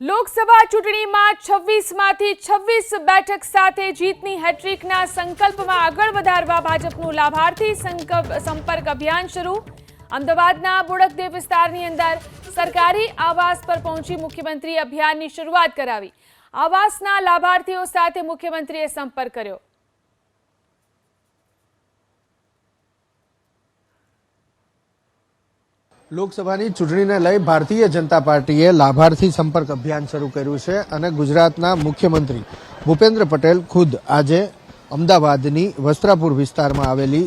લોકસભા ચૂંટણીમાં છવ્વીસમાંથી છવ્વીસ બેઠક સાથે જીતની હેટ્રિકના સંકલ્પમાં આગળ વધારવા ભાજપનું લાભાર્થી સંપર્ક અભિયાન શરૂ. અમદાવાદના બોડકદેવ વિસ્તારની અંદર સરકારી આવાસ પર પહોંચી મુખ્યમંત્રી અભિયાનની શરૂઆત કરાવી. આવાસના લાભાર્થીઓ સાથે મુખ્યમંત્રીએ સંપર્ક કર્યો. લોકસભાની ચૂંટણીને લઈ ભારતીય જનતા પાર્ટીએ લાભાર્થી સંપર્ક અભિયાન શરૂ કર્યું છે અને ગુજરાતના મુખ્યમંત્રી ભૂપેન્દ્ર પટેલ ખુદ આજે અમદાવાદની વસ્ત્રાપુર વિસ્તારમાં આવેલી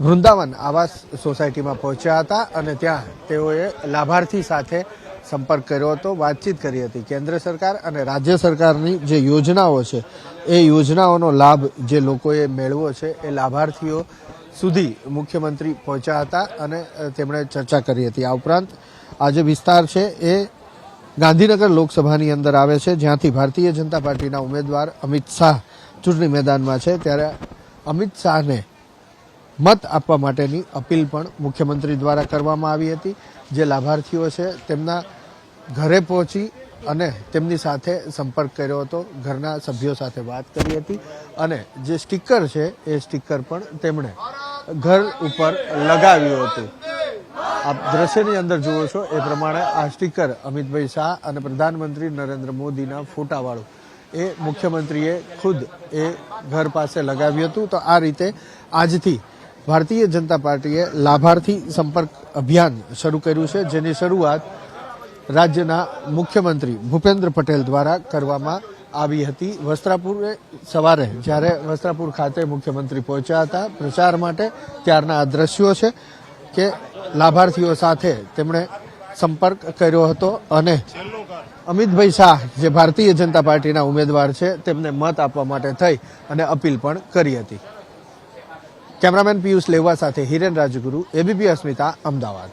વૃંદાવન આવાસ સોસાયટીમાં પહોંચ્યા હતા અને ત્યાં તેઓએ લાભાર્થી સાથે સંપર્ક કર્યો હતો, વાતચીત કરી હતી. કેન્દ્ર સરકાર અને રાજ્ય સરકારની જે યોજનાઓ છે, એ યોજનાઓનો લાભ જે લોકોએ મેળવો છે, એ લાભાર્થીઓ સુધી મુખ્યમંત્રી પહોંચ્યા હતા અને તેમણે ચર્ચા કરી હતી. આ ઉપરાંત આ જે વિસ્તાર છે એ ગાંધીનગર લોકસભાની અંદર આવે છે, જ્યાંથી ભારતીય જનતા પાર્ટીના ઉમેદવાર અમિત શાહ ચૂંટણી મેદાનમાં છે. ત્યારે અમિત શાહને મત આપવા માટેની અપીલ પણ મુખ્યમંત્રી દ્વારા કરવામાં આવી હતી. જે લાભાર્થીઓ છે તેમના ઘરે પહોંચી અને તેમની સાથે સંપર્ક કર્યો હતો. ઘરના સભ્યો સાથે વાત કરી હતી અને જે સ્ટીકર છે એ સ્ટીકર પણ તેમણે ઘર ઉપર લગાવ્યું હતું. આપ દ્રશ્યની અંદર જુઓ છો, એ પ્રમાણે આ સ્ટીકર અમિતભાઈ શાહ અને પ્રધાનમંત્રી નરેન્દ્ર મોદીના ફોટાવાળું. એ મુખ્યમંત્રીએ ખુદ એ ઘર પાસે લગાવ્યું હતું. તો આ રીતે આજથી ભારતીય જનતા પાર્ટીએ લાભાર્થી સંપર્ક અભિયાન શરૂ કર્યું છે, જેની શરૂઆત રાજ્યના મુખ્યમંત્રી ભૂપેન્દ્ર પટેલ દ્વારા કરવામાં આવી હતી. વસ્ત્રાપુરે સવારે જ્યારે વસ્ત્રાપુર ખાતે મુખ્યમંત્રી પહોંચ્યા હતા, પ્રચાર માટે ત્યારના આ દ્રશ્યો છે કે લાભાર્થીઓ સાથે તેમણે સંપર્ક કર્યો હતો અને અમિતભાઈ શાહ, જે ભારતીય જનતા પાર્ટીના ઉમેદવાર છે, તેમને મત આપવા માટે થઈ અને અપીલ પણ કરી હતી. કેમેરામેન પિયુષ લેવા સાથે હિરેન રાજગુરુ, એબીપી અસ્મિતા, અમદાવાદ.